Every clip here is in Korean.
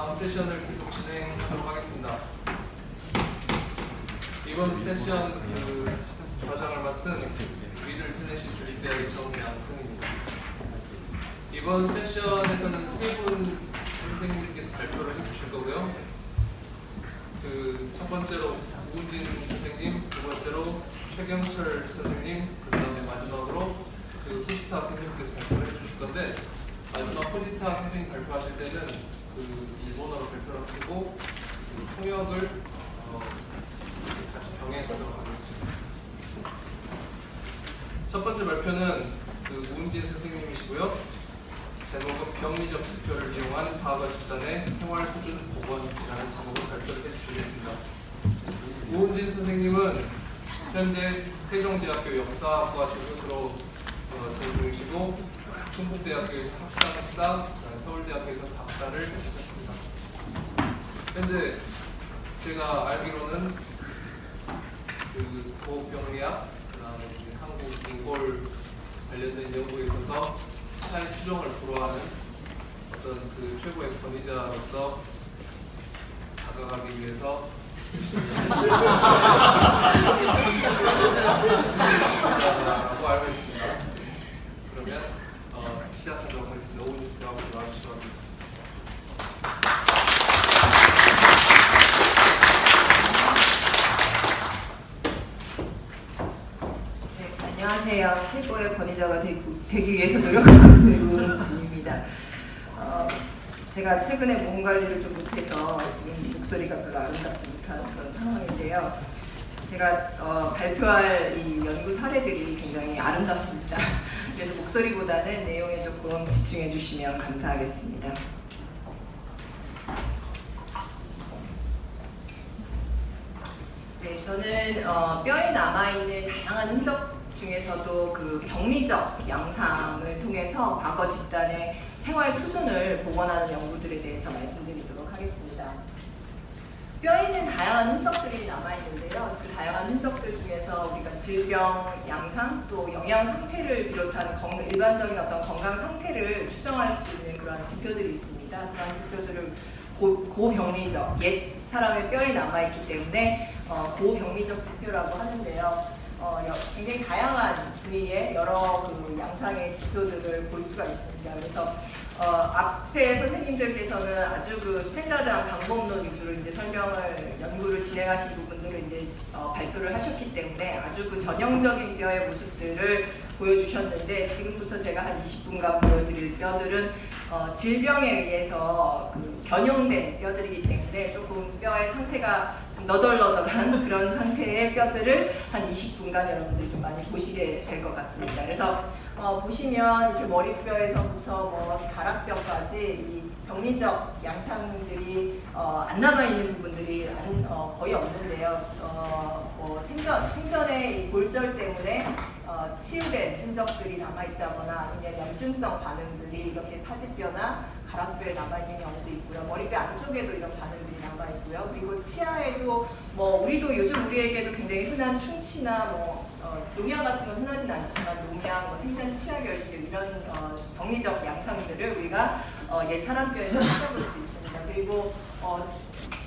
다음 세션을 계속 진행하도록 하겠습니다. 이번 세션 그 좌장을 맡은 미들 테네시 주립대학의 정양승입니다. 이번 세션에서는 세 분 선생님께서 발표를 해주실 거고요. 그 첫 번째로 우은진 선생님, 두 번째로 최경철 선생님, 그 다음에 마지막으로 그 후시타 선생님께서 발표를 해주실 건데 마지막 후지타 선생님 발표하실 때는 그 일본어로 발표를 하고 그 통역을 어, 같이 병행하도록 하겠습니다. 첫 번째 발표는 그 우은진 선생님이시고요. 제목은 병리적 지표를 이용한 과거 집단의 생활 수준 복원이라는 제목으로 발표를 해주시겠습니다. 우은진 선생님은 현재 세종대학교 역사학과 조교수로 어, 재직 중이시고 충북대학교에서 학사 그다음에 서울대학교에서 박사를 하셨습니다. 현재 제가 알기로는 그 고병리학, 그다음에 한국 인골 관련된 연구에 있어서 사회 추종을 불허하는 어떤 그 최고의 권위자로서 다가가기 위해서 라고 알고 있습니다. 그러면 어, 시작하도록 하겠습니다. 오은희 씨하고 나와주시기 바랍니다. 네, 안녕하세요. 최고의 권위자가 되기, 되기 위해서 노력하고 있는 우은진입니다. 어, 제가 최근에 몸 관리를 좀 못해서 지금 목소리가 별로 아름답지 못한 그런 상황인데요. 제가 어, 발표할 이 연구 사례들이 굉장히 아름답습니다. 그래서 목소리보다는 내용에 조금 집중해 주시면 감사하겠습니다. 네, 저는 어, 뼈에 남아있는 다양한 흔적 중에서도 그 병리적 양상을 통해서 과거 집단의 생활 수준을 복원하는 연구들에 대해서 하겠습니다. 뼈에 있는 다양한 흔적들이 남아있는데요. 그 다양한 흔적들 중에서 우리가 질병 양상 또 영양 상태를 비롯한 건- 일반적인 어떤 건강 상태를 추정할 수 있는 그런 지표들이 있습니다. 그런 지표들을 고, 고병리적 옛 사람의 뼈에 남아있기 때문에 어, 고병리적 지표라고 하는데요. 어, 여- 굉장히 다양한 부위의 여러 그 양상의 지표들을 볼 수가 있습니다. 그래서 어, 앞에 선생님들께서는 아주 그 스탠다드한 방법론 위주로 이제 설명을 연구를 진행하신 부분들을 이제 어, 발표를 하셨기 때문에 아주 그 전형적인 뼈의 모습들을 보여주셨는데 지금부터 제가 한 20분간 보여드릴 뼈들은 어, 질병에 의해서 그 변형된 뼈들이기 때문에 조금 뼈의 상태가 좀 너덜너덜한 그런 상태의 뼈들을 한 20분간 여러분들이 좀 많이 보시게 될 것 같습니다. 그래서 어, 보시면 이렇게 머리뼈에서부터 뭐 가락뼈까지 이 병리적 양상들이 어, 안 남아 있는 부분들이 안, 어, 거의 없는데요. 어, 뭐 생전 생전에 이 골절 때문에 어, 치유된 흔적들이 남아 있다거나 아니면 염증성 반응들이 이렇게 사지뼈나 가락뼈에 남아 있는 경우도 있고요. 머리뼈 안쪽에도 이런 반응들이 남아 있고요. 그리고 치아에도 뭐 우리도 요즘 우리에게도 굉장히 흔한 충치나 뭐 어, 농양 같은 건 흔하진 않지만 농양, 뭐 생산 치아 결실 이런 어, 병리적 양상들을 우리가 어, 옛 사람 뼈에서 찾아볼 수 있습니다. 그리고 어,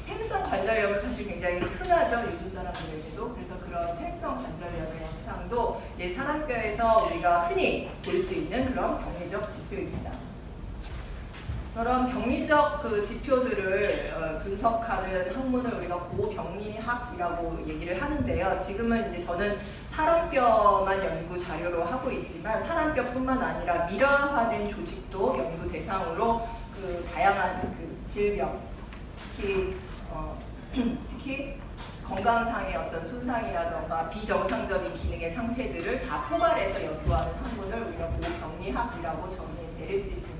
퇴행성 관절염은 사실 굉장히 흔하죠 요즘 사람들에게도 그래서 그런 퇴행성 관절염의 현상도 옛 사람 뼈에서 우리가 흔히 볼 수 있는 그런 병리적 지표입니다. 저런 병리적 그 지표들을 어, 분석하는 학문을 우리가 고병리학이라고 얘기를 하는데요. 지금은 이제 저는 사람뼈만 연구 자료로 하고 있지만 사람뼈뿐만 아니라 미라화된 조직도 연구 대상으로 그 다양한 그 질병, 특히 어, 특히 건강상의 어떤 손상이라던가 비정상적인 기능의 상태들을 다 포괄해서 연구하는 학문을 우리가 고병리학이라고 정의 내릴 수 있습니다.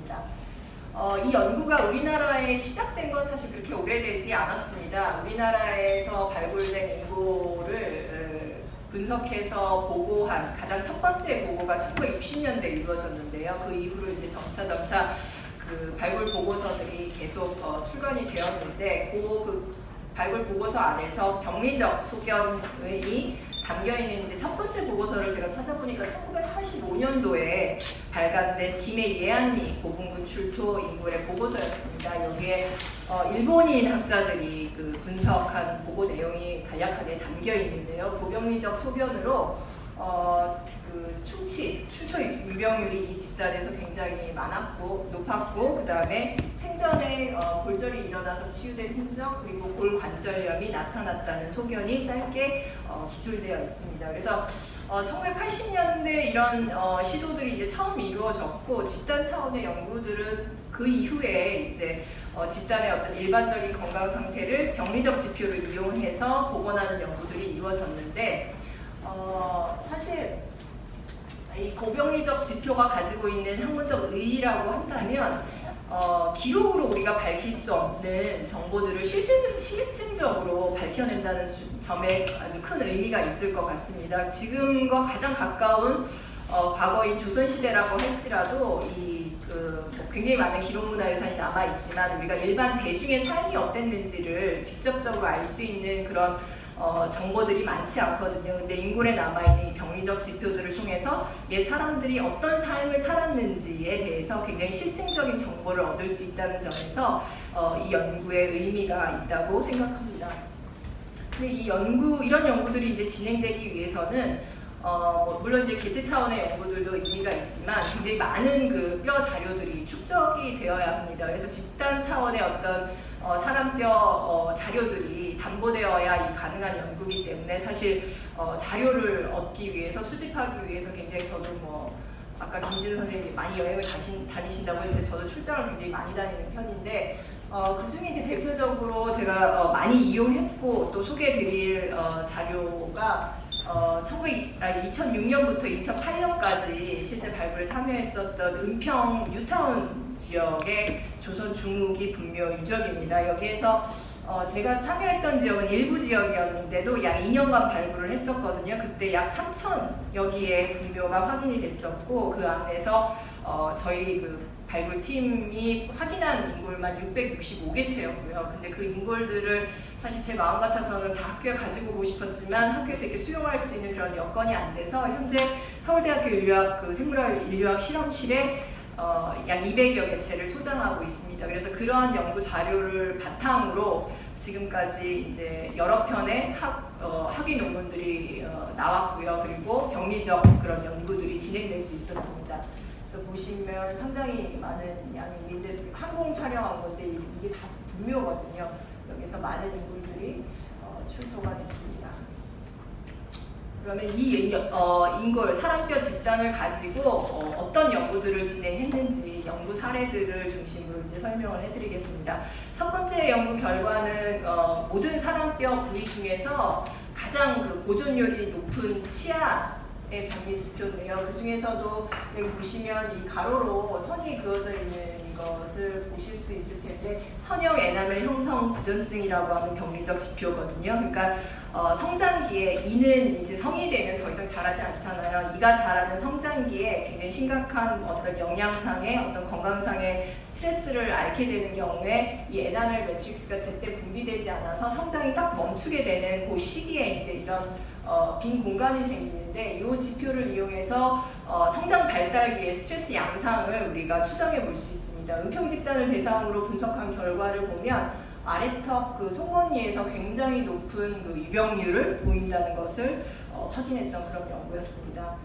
어, 이 연구가 우리나라에 시작된 건 사실 그렇게 오래되지 않았습니다. 우리나라에서 발굴된 인고를 어, 분석해서 보고한 가장 첫 번째 보고가 1960년대에 이루어졌는데요. 그 이후로 이제 점차 점차 그 발굴 보고서들이 계속 어, 출간이 되었는데 그, 그 발굴 보고서 안에서 병리적 소견의 담겨 있는 이제 첫 번째 보고서를 제가 찾아보니까 1985년도에 발간된 김해 예안리 고분군 출토 인물의 보고서였습니다. 여기에 어, 일본인 학자들이 그 분석한 보고 내용이 간략하게 담겨 있는데요. 고병리적 소변으로 어, 그 충치, 출처 유병률이 이 집단에서 굉장히 많았고 높았고 그 다음에 생전에 어, 골절이 일어나서 치유된 흔적 그리고 골관절염이 나타났다는 소견이 짧게 어, 기술되어 있습니다. 그래서 어, 1980년대 이런 어, 시도들이 이제 처음 이루어졌고 집단 차원의 연구들은 그 이후에 이제 어, 집단의 어떤 일반적인 건강 상태를 병리적 지표를 이용해서 복원하는 연구들이 이루어졌는데 어, 고병리적 지표가 가지고 있는 학문적 의의라고 한다면 어, 기록으로 우리가 밝힐 수 없는 정보들을 실증, 실증적으로 밝혀낸다는 주- 점에 아주 큰 의미가 있을 것 같습니다. 지금과 가장 가까운 어, 과거인 조선시대라고 할지라도 이, 그, 뭐 굉장히 많은 기록문화유산이 남아있지만 우리가 일반 대중의 삶이 어땠는지를 직접적으로 알 수 있는 그런 어, 정보들이 많지 않거든요. 근데 인골에 남아있는 이 병리적 지표들을 통해서 옛 사람들이 어떤 삶을 살았는지에 대해서 굉장히 실증적인 정보를 얻을 수 있다는 점에서 어, 이 연구의 의미가 있다고 생각합니다. 근데 이 연구 이런 연구들이 이제 진행되기 위해서는 어, 뭐 물론 이제 개체 차원의 연구들도 의미가 있지만 굉장히 많은 그 뼈 자료들이 축적이 되어야 합니다. 그래서 집단 차원의 어떤 어, 사람뼈 어, 자료들이 담보되어야 이 가능한 연구이기 때문에 사실 어, 자료를 얻기 위해서 수집하기 위해서 굉장히 저도 뭐 아까 김진우 선생님이 많이 여행을 다신, 다니신다고 했는데 저도 출장을 굉장히 많이 다니는 편인데 어, 그 중에 이제 대표적으로 제가 어, 많이 이용했고 또 소개해드릴 어, 자료가 어, 19, 아, 2006년부터 2008년까지 실제 발굴에 참여했었던 은평 뉴타운 지역의 조선 중후기 분묘 유적입니다. 여기에서 어, 제가 참여했던 지역은 일부 지역이었는데도 약 2년간 발굴을 했었거든요. 그때 약 3천여 개의 분묘가 확인이 됐었고 그 안에서 어, 저희 그 발굴팀이 확인한 인골만 665개체였고요. 근데 그 인골들을 사실 제 마음 같아서는 다 학교에 가지고 오고 싶었지만 학교에서 이렇게 수용할 수 있는 그런 여건이 안 돼서 현재 서울대학교 인류학 그 생물학 인류학 실험실에 어, 약 200여 개체를 소장하고 있습니다. 그래서 그러한 연구 자료를 바탕으로 지금까지 이제 여러 편의 학, 어, 학위 논문들이 어, 나왔고요. 그리고 병리적 그런 연구들이 진행될 수 있었습니다. 그래서 보시면 상당히 많은 양이 이제 항공 촬영한 건데 이- 이게 다 분묘거든요. 여기서 많은 인물들이 어, 출토가 됐습니다. 그러면 이 연- 어, 인골 사람뼈 집단을 가지고 어, 떤 연구들을 진행했는지 연구 사례들을 중심으로 이제 설명을 해드리겠습니다. 첫 번째 연구 결과는 어, 모든 사람뼈 부위 중에서 가장 그 보존율이 높은 치아 의 병리 지표인데요. 그 중에서도 여기 보시면 이 가로로 선이 그어져 있는 것을 보실 수 있을 텐데 선형 에나멜 형성 부전증이라고 하는 병리적 지표거든요. 그러니까 어, 성장기에 이는 이제 성이 되면 더 이상 자라지 않잖아요. 이가 자라는 성장기에 굉장히 심각한 어떤 영양상의 어떤 건강상의 스트레스를 앓게 되는 경우에 이 에나멜 매트릭스가 제때 분비되지 않아서 성장이 딱 멈추게 되는 그 시기에 이제 이런 어, 빈 공간이 생기는데 이 지표를 이용해서 어, 성장 발달기의 스트레스 양상을 우리가 추정해 볼 수 있습니다. 은평 집단을 대상으로 분석한 결과를 보면 아래턱 그 송곳니에서 굉장히 높은 그 유병률을 보인다는 것을 어, 확인했던 그런 연구였습니다.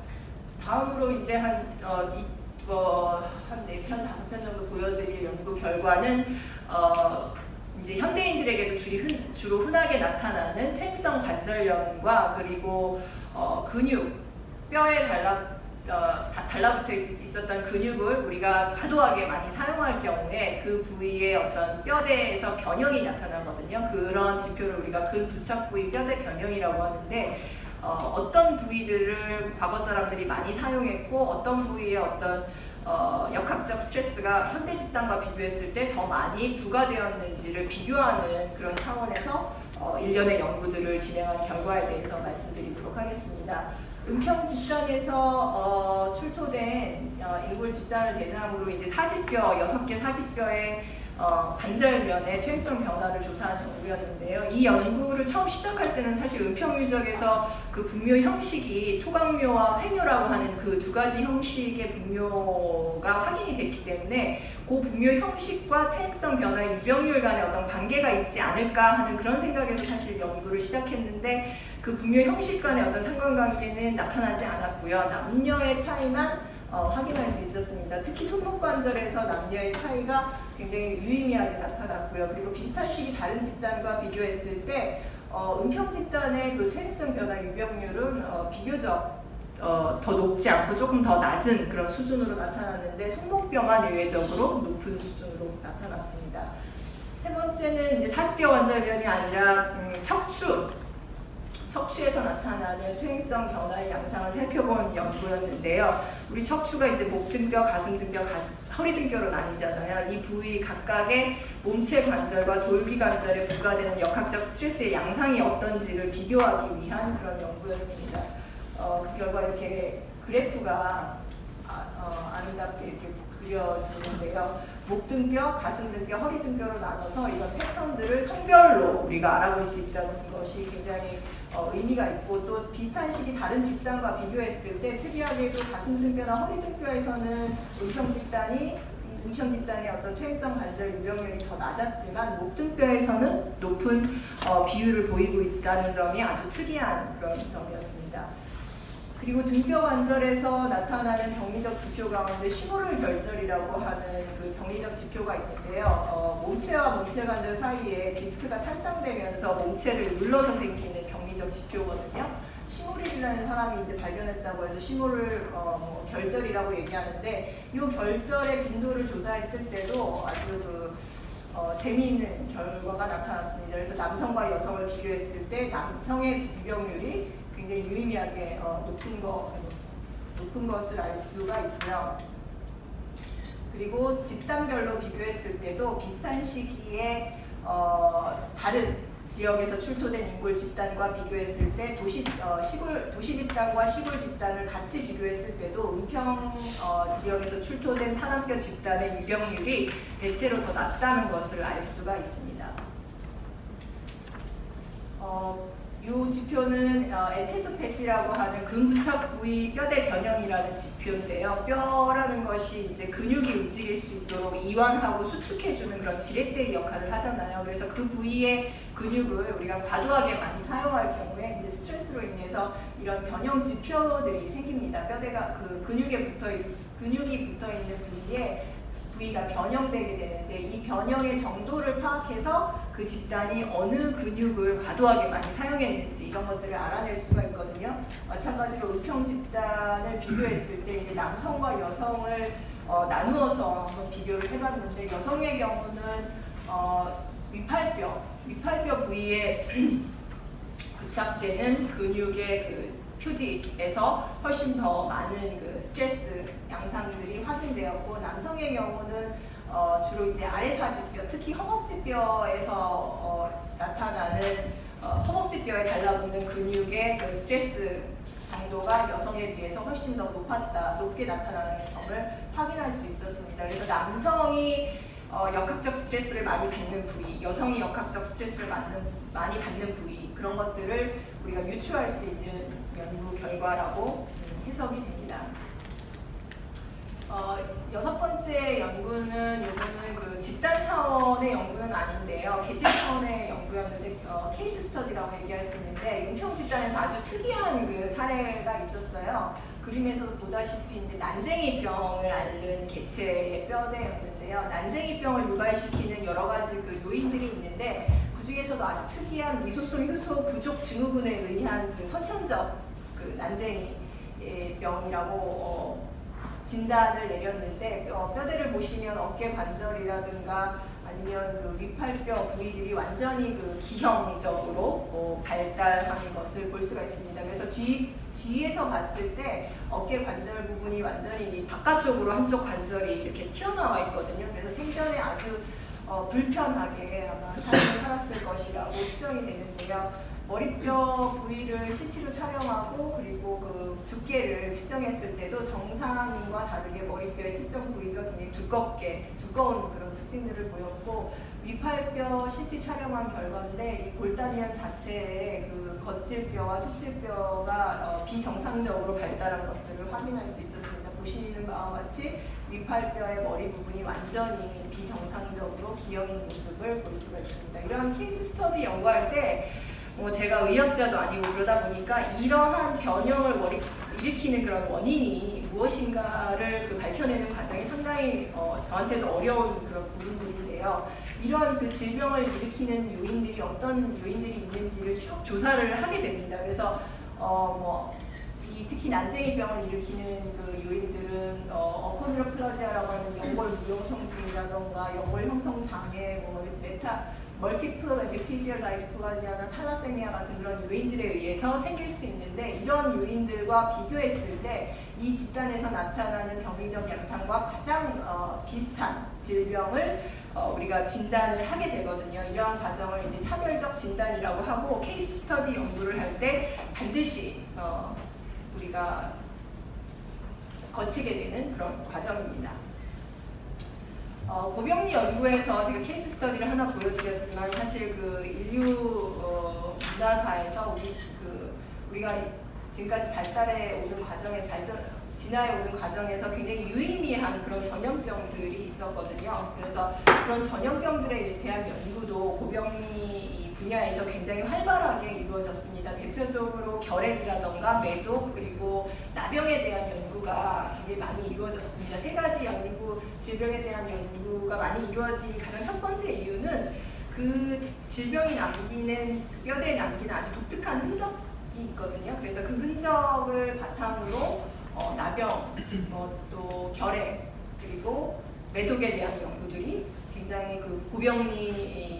다음으로 이제 한 어, 이, 어, 한 4편 5편 정도 보여드릴 연구 결과는 어, 이제 현대인들에게도 주로, 흔, 흔하게 나타나는 퇴행성 관절염과 그리고 어, 근육 뼈에 달라 어, 다- 달라붙어 있, 있었던 근육을 우리가 과도하게 많이 사용할 경우에 그 부위의 어떤 뼈대에서 변형이 나타나거든요. 그런 지표를 우리가 근부착 부위 뼈대 변형이라고 하는데 어, 어떤 부위들을 과거 사람들이 많이 사용했고 어떤 부위에 어떤 어, 역학적 스트레스가 현대 집단과 비교했을 때 더 많이 부과되었는지를 비교하는 그런 차원에서 어, 일련의 연구들을 진행한 결과에 대해서 말씀드리도록 하겠습니다. 은평 집단에서 어, 출토된 어, 인골 집단을 대상으로 이제 사지뼈 여섯 개 사지뼈의 어, 관절면의 퇴행성 변화를 조사한 연구였는데요. 이 연구를 처음 시작할 때는 사실 은평유적에서 그 분묘 형식이 토각묘와 횡묘라고 하는 그 두 가지 형식의 분묘가 확인이 됐기 때문에 그 분묘 형식과 퇴행성 변화 유병률 간의 어떤 관계가 있지 않을까 하는 그런 생각에서 사실 연구를 시작했는데 그 분묘 형식 간의 어떤 상관관계는 나타나지 않았고요. 남녀의 차이만 어, 확인할 수 있었습니다. 특히 손목 관절에서 남녀의 차이가 굉장히 유의미하게 나타났고요. 그리고 비슷한 시기 다른 집단과 비교했을 때 어, 은평 집단의 그 퇴행성 변화 유병률은 어, 비교적 어, 더 높지 않고 조금 더 낮은 그런 수준으로 나타났는데 손목뼈만 예외적으로 높은 수준으로 나타났습니다. 세 번째는 이제 사지뼈 관절변이 아니라 음, 척추 척추에서 나타나는 퇴행성 변화의 양상을 살펴본 연구였는데요. 우리 척추가 이제 목 등뼈, 가슴 등뼈, 가슴, 허리 등뼈로 나뉘잖아요. 이 부위 각각의 몸체 관절과 돌기 관절에 부과되는 역학적 스트레스의 양상이 어떤지를 비교하기 위한 그런 연구였습니다. 어, 그 결과 이렇게 그래프가 아, 어, 아름답게 이렇게 그려지는데요. 목 등뼈, 가슴 등뼈, 허리 등뼈로 나눠서 이런 패턴들을 성별로 우리가 알아볼 수 있다는 것이 굉장히 어, 의미가 있고 또 비슷한 시기 다른 집단과 비교했을 때 특이하게도 가슴 등뼈나 허리 등뼈에서는 은평 집단이 이 은평 집단의 어떤 퇴행성 관절 유병률이 더 낮았지만 목 등뼈에서는 높은 어, 비율을 보이고 있다는 점이 아주 특이한 그런 점이었습니다. 그리고 등뼈 관절에서 나타나는 병리적 지표 가운데 시모를 결절이라고 하는 그 병리적 지표가 있는데요. 어, 몸체와 몸체 관절 사이에 디스크가 탈장되면서 몸체를 눌러서 생기는 병리적 지표거든요. 시모릴이라는 사람이 이제 발견했다고 해서 시모를 어, 뭐 결절이라고 얘기하는데 이 결절의 빈도를 조사했을 때도 아주 그 어, 재미있는 결과가 나타났습니다. 그래서 남성과 여성을 비교했을 때 남성의 유병률이 굉장히 유의미하게 어, 높은 거 높은 것을 알 수가 있고요. 그리고 집단별로 비교했을 때도 비슷한 시기에 어, 다른 지역에서 출토된 인골 집단과 비교했을 때 도시 어, 시골 도시 집단과 시골 집단을 같이 비교했을 때도 은평 어, 지역에서 출토된 사남뼈 집단의 유병률이 대체로 더 낮다는 것을 알 수가 있습니다. 어, 이 지표는 어, 에테소패스라고 하는 근부착 부위 뼈대 변형이라는 지표인데요. 뼈라는 것이 이제 근육이 움직일 수 있도록 이완하고 수축해주는 그런 지렛대 역할을 하잖아요. 그래서 그 부위의 근육을 우리가 과도하게 많이 사용할 경우에 이제 스트레스로 인해서 이런 변형 지표들이 생깁니다. 뼈대가 그 근육에 붙어 있, 근육이 붙어 있는 부위에 부위가 변형되게 되는데 이 변형의 정도를 파악해서 그 집단이 어느 근육을 과도하게 많이 사용했는지 이런 것들을 알아낼 수가 있거든요. 마찬가지로 의평 집단을 비교했을 때 이제 남성과 여성을 어, 나누어서 한번 비교를 해봤는데 여성의 경우는 어, 위팔뼈, 위팔뼈 부위에 부착되는 근육의 그 표지에서 훨씬 더 많은 그 스트레스 양상들이 확인되었고 남성의 경우는 어, 주로 이제 아래사지뼈, 특히 허벅지뼈에서 어, 나타나는 어, 허벅지뼈에 달라붙는 근육의 그 스트레스 정도가 여성에 비해서 훨씬 더 높았다, 높게 나타나는 점을 확인할 수 있었습니다. 그래서 남성이 어, 역학적 스트레스를 많이 받는 부위, 여성이 역학적 스트레스를 받는, 많이 받는 부위 그런 것들을 우리가 유추할 수 있는 연구 결과라고 음, 해석이 됩니다. 어, 여섯 번째 연구는 요거는 그 집단 차원의 연구는 아닌데요. 개체 차원의 연구였는데 어, 케이스 스터디라고 얘기할 수 있는데 용평 집단에서 아주 특이한 그 사례가 있었어요. 그림에서 보다시피 이제 난쟁이 병을 앓는 개체의 뼈대였는데요. 난쟁이 병을 유발시키는 여러 가지 그 요인들이 있는데 그 중에서도 아주 특이한 미소솜 효소 부족 증후군에 의한 그 선천적 그 난쟁이 병이라고 어, 진단을 내렸는데 어, 뼈대를 보시면 어깨 관절이라든가 아니면 그 위팔뼈 부위들이 완전히 그 기형적으로 어, 발달하는 것을 볼 수가 있습니다. 그래서 뒤 뒤에서 봤을 때 어깨 관절 부분이 완전히 바깥쪽으로 한쪽 관절이 이렇게 튀어나와 있거든요. 그래서 생전에 아주 어, 불편하게 아마 삶을 살았을 것이라고 추정이 되는데요. 머리뼈 부위를 CT로 촬영하고 그리고 그 두께를 측정했을 때도 정상인과 다르게 머리뼈의 특정 부위가 굉장히 두껍게 두꺼운 그런 특징들을 보였고 위팔뼈 CT 촬영한 결과인데 이 골다리안 자체의 그 겉질뼈와 속질뼈가 어, 비정상적으로 발달한 것들을 확인할 수 있었습니다. 보시는 바와 같이 위팔뼈의 머리 부분이 완전히 비정상적으로 기형인 모습을 볼 수가 있습니다. 이런 케이스 스터디 연구할 때 뭐 제가 의학자도 아니고 그러다 보니까 이러한 변형을 머리 일으키는 그런 원인이 무엇인가를 그 밝혀내는 과정이 상당히 어, 저한테도 어려운 그런 부분들인데요. 이런 그 질병을 일으키는 요인들이 어떤 요인들이 있는지를 쭉 조사를 하게 됩니다. 그래서 어, 어뭐이 특히 난쟁이병을 일으키는 그 요인들은 어, 어콘드로플라지아라고 하는 연골 무용성증이라던가 연골 형성 장애, 뭐 메타 멀티플 에피피지얼 다이스 플라지아나 탈라세미아 같은 그런 요인들에 의해서 생길 수 있는데 이런 요인들과 비교했을 때 이 집단에서 나타나는 병리적 양상과 가장 어, 비슷한 질병을 어, 우리가 진단을 하게 되거든요. 이러한 과정을 이제 차별적 진단이라고 하고 케이스 스터디 연구를 할 때 반드시 어, 우리가 거치게 되는 그런 과정입니다. 어, 고병리 연구에서 제가 케이스 스터디를 하나 보여드렸지만 사실 그 인류 어, 문화사에서 우리 그 우리가 지금까지 발달해 오는 과정에서 발전 진화해 오는 과정에서 굉장히 유의미한 그런 전염병들이 있었거든요. 그래서 그런 전염병들에 대한 연구도 고병리 이 분야에서 굉장히 활발하게 이루어졌습니다. 대표적으로 결핵이라던가 매독 그리고 나병에 대한 연구가 굉장히 많이 이루어졌습니다. 세 가지 연구 질병에 대한 연구가 많이 이루어진 가장 첫 번째 이유는 그 질병이 남기는 뼈대에 남기는 아주 독특한 흔적이 있거든요. 그래서 그 흔적을 바탕으로 어, 나병, 뭐또 결핵 그리고 매독에 대한 연구들이 굉장히 그 고병리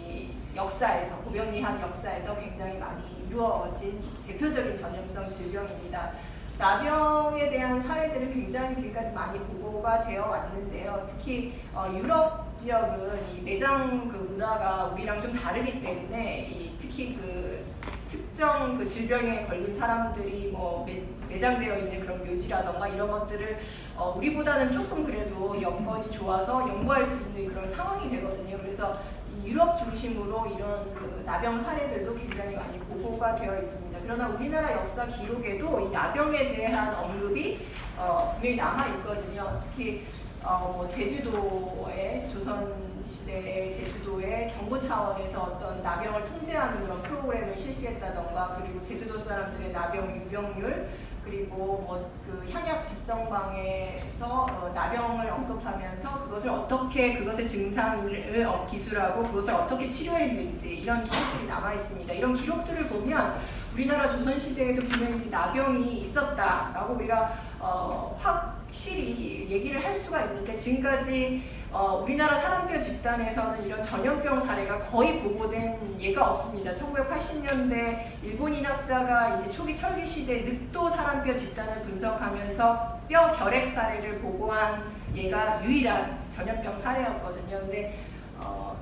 역사에서 고병리학 역사에서 굉장히 많이 이루어진 대표적인 전염성 질병입니다. 나병에 대한 사례들은 굉장히 지금까지 많이 보고가 되어 왔는데요. 특히 어, 유럽 지역은 이 매장 그 문화가 우리랑 좀 다르기 때문에 이 특히 그 특정 그 질병에 걸린 사람들이 뭐 매, 매장되어 있는 그런 묘지라던가 이런 것들을 어, 우리보다는 조금 그래도 여건이 좋아서 연구할 수 있는 그런 상황이 되거든요. 그래서 이 유럽 중심으로 이런 그 나병 사례들도 굉장히 많이 보고가 되어 있습니다. 그러나 우리나라 역사 기록에도 이 나병에 대한 언급이 어, 분명히 남아 있거든요. 특히 어, 뭐 제주도의 조선 시대의 제주도의 정부 차원에서 어떤 나병을 통제하는 그런 프로그램을 실시했다던가 그리고 제주도 사람들의 나병 유병률 그리고 뭐 그 향약 집성방에서 어, 나병을 언급하면서 그것을 어떻게 그것의 증상을 어, 기술하고 그것을 어떻게 치료했는지 이런 기록들이 남아 있습니다. 이런 기록들을 보면 우리나라 조선 시대에도 분명히 나병이 있었다라고 우리가 어, 확실히 얘기를 할 수가 있는데 지금까지 어, 우리나라 사람뼈 집단에서는 이런 전염병 사례가 거의 보고된 예가 없습니다. 1980년대 일본인 학자가 이제 초기 철기 시대 늑도 사람뼈 집단을 분석하면서 뼈 결핵 사례를 보고한 예가 유일한 전염병 사례였거든요. 근데 어,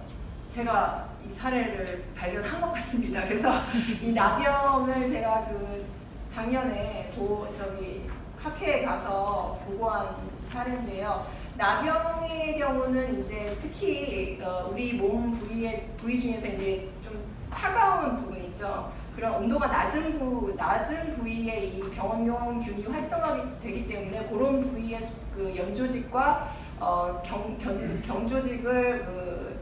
제가 이 사례를 발견한 것 같습니다. 그래서 이 나병을 제가 그 작년에 보 저기 학회에 가서 보고한 사례인데요. 나병의 경우는 이제 특히 어, 우리 몸 부위의 부위 중에서 이제 좀 차가운 부분 있죠. 그런 온도가 낮은 부 낮은 부위에 이 병원용균이 활성화되기 되기 때문에 그런 부위의 그 연조직과 어, 경, 견, 경조직을 그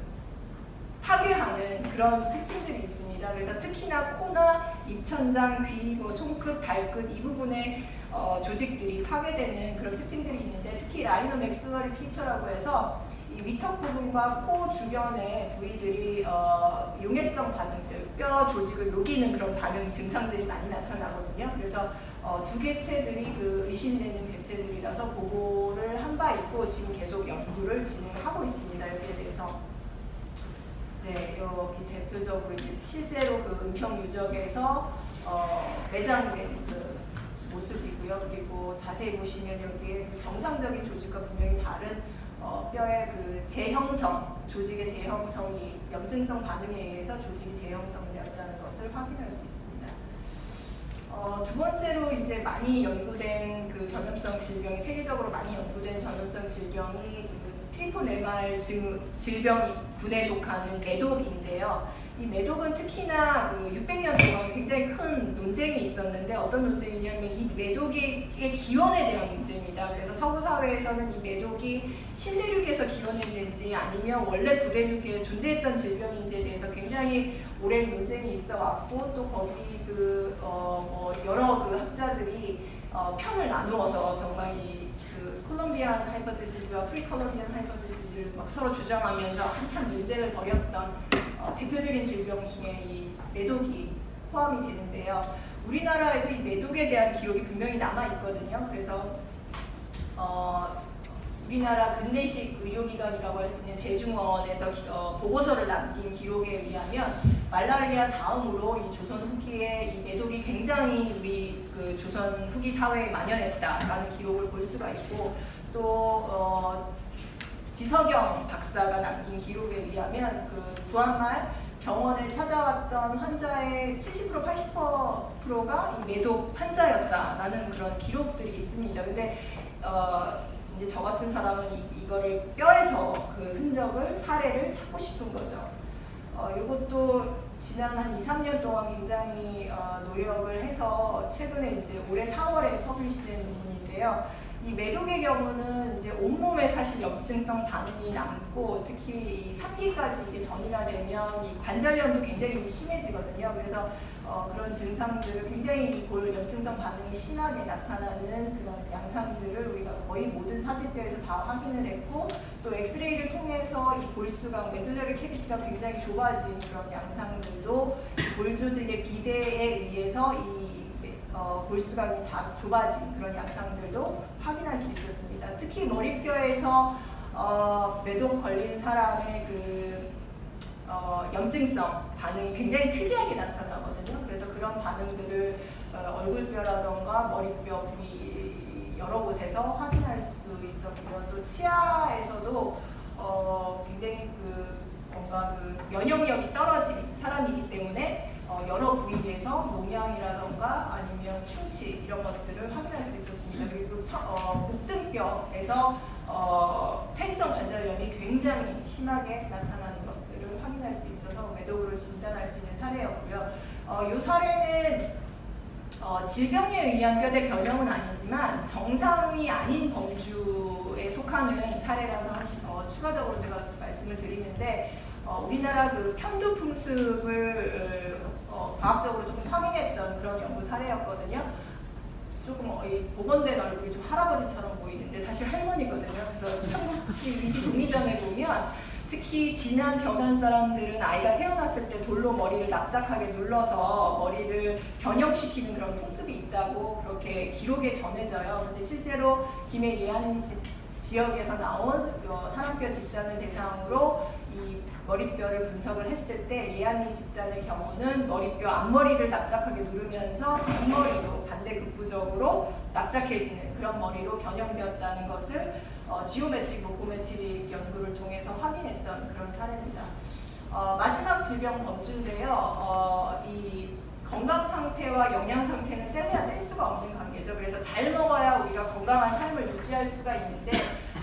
파괴하는 그런 특징들이 있습니다. 그래서 특히나 코나 입천장, 귀, 뭐 손끝, 발끝 이 부분에 어, 조직들이 파괴되는 그런 특징들이 있는데 특히 라이노 맥스너리 피처라고 해서 이 위턱 부분과 코 주변의 부위들이 어, 용해성 반응들, 뼈 조직을 녹이는 그런 반응 증상들이 많이 나타나거든요. 그래서 어, 두 개체들이 그 의심되는 개체들이라서 보고를 한 바 있고 지금 계속 연구를 진행하고 있습니다. 여기에 대해서. 네, 여기 대표적으로 이제 실제로 그 은평 유적에서 어, 매장된 그 모습이고요. 그리고 자세히 보시면 여기에 그 정상적인 조직과 분명히 다른 어, 뼈의 그 재형성, 조직의 재형성이 염증성 반응에 의해서 조직이 재형성되었다는 것을 확인할 수 있습니다. 어, 두 번째로 이제 많이 연구된 그 전염성 질병이 세계적으로 많이 연구된 전염성 질병이 그 트리포네말 증- 질병 군에 속하는 매독인데요. 이 매독은 특히나 그 600년 동안 굉장히 큰 논쟁이 있었는데 어떤 논쟁이냐면 이 매독의 기원에 대한 문제입니다. 그래서 서구 사회에서는 이 매독이 신대륙에서 기원했는지 아니면 원래 부대륙에 존재했던 질병인지에 대해서 굉장히 오랜 논쟁이 있어 왔고 또 거기 그 어, 뭐 여러 그 학자들이 어, 편을 나누어서 정말 이 그 콜롬비안 하이퍼시스와 프리콜롬비안 하이퍼시스를 막 서로 주장하면서 한참 논쟁을 벌였던 어, 대표적인 질병 중에 이 매독이 포함이 되는데요. 우리나라에도 이 매독에 대한 기록이 분명히 남아 있거든요. 그래서 어, 우리나라 근대식 의료기관이라고 할 수 있는 제중원에서 기- 어, 보고서를 남긴 기록에 의하면 말라리아 다음으로 이 조선 후기에 이 매독이 굉장히 우리 그 조선 후기 사회에 만연했다라는 기록을 볼 수가 있고 또 어, 지석영 박사가 남긴 기록에 의하면 그 구한말 병원에 찾아왔던 환자의 70% 80%가 이 매독 환자였다라는 그런 기록들이 있습니다. 근데 어, 이제 저 같은 사람은 이, 이거를 뼈에서 그 흔적을 사례를 찾고 싶은 거죠. 어, 이것도 지난 한 2, 3년 동안 굉장히 어, 노력을 해서 최근에 이제 올해 4월에 퍼블리시된 논문인데요. 이 매독의 경우는 이제 온몸에 사실 염증성 반응이 남고 특히 이 3기까지 이게 전이가 되면 이 관절염도 굉장히 심해지거든요. 그래서 어, 그런 증상들을 굉장히 이골 염증성 반응이 심하게 나타나는 그런 양상들을 우리가 거의 모든 사진뼈에서 다 확인을 했고 또 엑스레이를 통해서 이 골수가 메듈러리 캐비티가 굉장히 좁아진 그런 양상들도 이골 조직의 비대에 의해서 이 어, 골수각이 자, 좁아진 그런 양상들도 확인할 수 있었습니다. 특히 머리뼈에서 어, 매독 걸린 사람의 그 어, 염증성 반응이 굉장히 특이하게 나타나거든요. 그래서 그런 반응들을 어, 얼굴뼈라던가 머리뼈 부위 여러 곳에서 확인할 수 있었고요. 또 치아에서도 어, 굉장히 그 뭔가 그 면역력이 떨어진 사람이기 때문에 어, 여러 부위에서 농양이라던가 아니면 충치 이런 것들을 확인할 수 있었습니다. 그리고 처, 어, 목등뼈에서 어, 퇴행성 관절염이 굉장히 심하게 나타나는 것들을 확인할 수 있어서 매독으로 진단할 수 있는 사례였고요. 어, 이 사례는 어, 질병에 의한 뼈대 변형은 아니지만 정상이 아닌 범주에 속하는 사례라서 어, 추가적으로 제가 말씀을 드리는데 어, 우리나라 그 편도 풍습을 어, 과학적으로 조금 확인했던 그런 연구 사례였거든요. 조금 어, 이 복원된 얼굴이 좀 할아버지처럼 보이는데 사실 할머니거든요. 그래서 삼국지 위지 동리전에 보면 특히 진한 병한 사람들은 아이가 태어났을 때 돌로 머리를 납작하게 눌러서 머리를 변형시키는 그런 풍습이 있다고 그렇게 기록에 전해져요. 근데 실제로 김해 예안 지- 지역에서 나온 그 사람뼈 집단을 대상으로 이 머리뼈를 분석을 했을 때 예안이 집단의 경우는 머리뼈 앞머리를 납작하게 누르면서 뒷머리로 반대급부적으로 납작해지는 그런 머리로 변형되었다는 것을 어, 지오메트릭, 모코메트릭 연구를 통해서 확인했던 그런 사례입니다. 어, 마지막 질병 범주인데요. 어, 이 건강 상태와 영양 상태는 떼려야 뗄 수가 없는 관계죠. 그래서 잘 먹어야 우리가 건강한 삶을 유지할 수가 있는데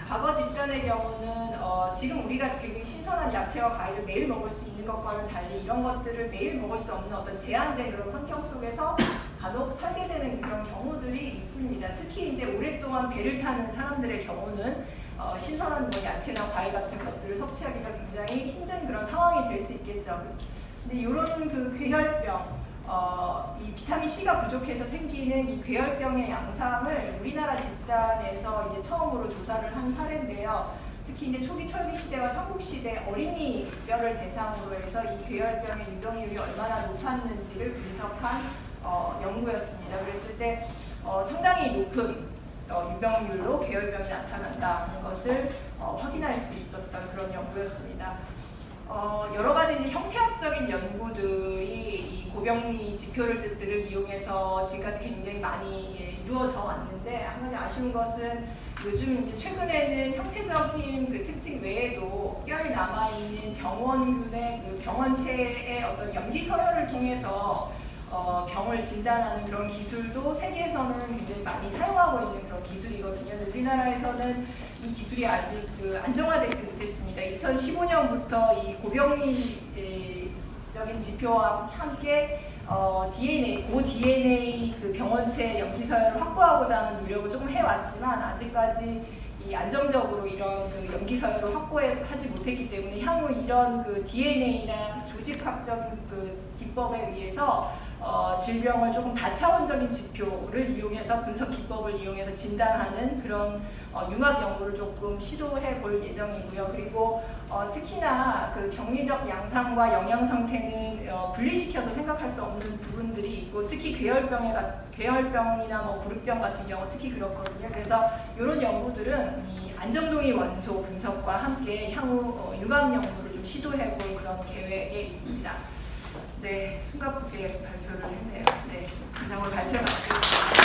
과거 집단의 경우는 어, 지금 우리가 굉장히 신선한 야채와 과일을 매일 먹을 수 있는 것과는 달리 이런 것들을 매일 먹을 수 없는 어떤 제한된 그런 환경 속에서 간혹 살게 되는 그런 경우들이 있습니다. 특히 이제 오랫동안 배를 타는 사람들의 경우는 어, 신선한 뭐 야채나 과일 같은 것들을 섭취하기가 굉장히 힘든 그런 상황이 될 수 있겠죠. 근데 이런 그 괴혈병, 어, 이 비타민 C가 부족해서 생기는 이 괴혈병의 양상을 우리나라 집단에서 이제 처음으로 조사를 한 사례인데요. 특히 이제 초기 철기 시대와 삼국 시대 어린이 뼈를 대상으로 해서 이 괴혈병의 유병률이 얼마나 높았는지를 분석한 어, 연구였습니다. 그랬을 때 어, 상당히 높은 어, 유병률로 괴혈병이 나타난다는 것을 어, 확인할 수 있었던 그런 연구였습니다. 어, 여러 가지 형태학적인 연구들이 이 고병리 지표를 이용해서 지금까지 굉장히 많이 예, 이루어져 왔는데 한 가지 아쉬운 것은 요즘 이제 최근에는 형태적인 그 특징 외에도 뼈에 남아 있는 병원균의 그 병원체의 어떤 염기 서열을 통해서 어, 병을 진단하는 그런 기술도 세계에서는 굉장히 많이 사용하고 있는 그런 기술이거든요. 우리나라에서는 이 기술이 아직 그 안정화되지 못했습니다. 2015년부터 이 고병리적인 지표와 함께 어, DNA, 고 DNA 그 병원체 연기 서열을 확보하고자 하는 노력을 조금 해왔지만 아직까지 이 안정적으로 이런 그 연기 서열을 확보하지 못했기 때문에 향후 이런 그 DNA나 조직학적인 그 기법에 의해서 어, 질병을 조금 다차원적인 지표를 이용해서 분석 기법을 이용해서 진단하는 그런 어, 융합 연구를 조금 시도해 볼 예정이고요. 그리고 어, 특히나 그 병리적 양상과 영양 상태는 어, 분리시켜서 생각할 수 없는 부분들이 있고 특히 괴혈병에 가- 괴혈병이나 뭐 부르병 같은 경우 특히 그렇거든요. 그래서 이런 연구들은 이 안정동이 원소 분석과 함께 향후 어, 융합 연구를 좀 시도해 볼 그런 계획에 있습니다. 네, 숨가쁘게 발표를 했네요. 네, 이상으로 발표를 마치겠습니다.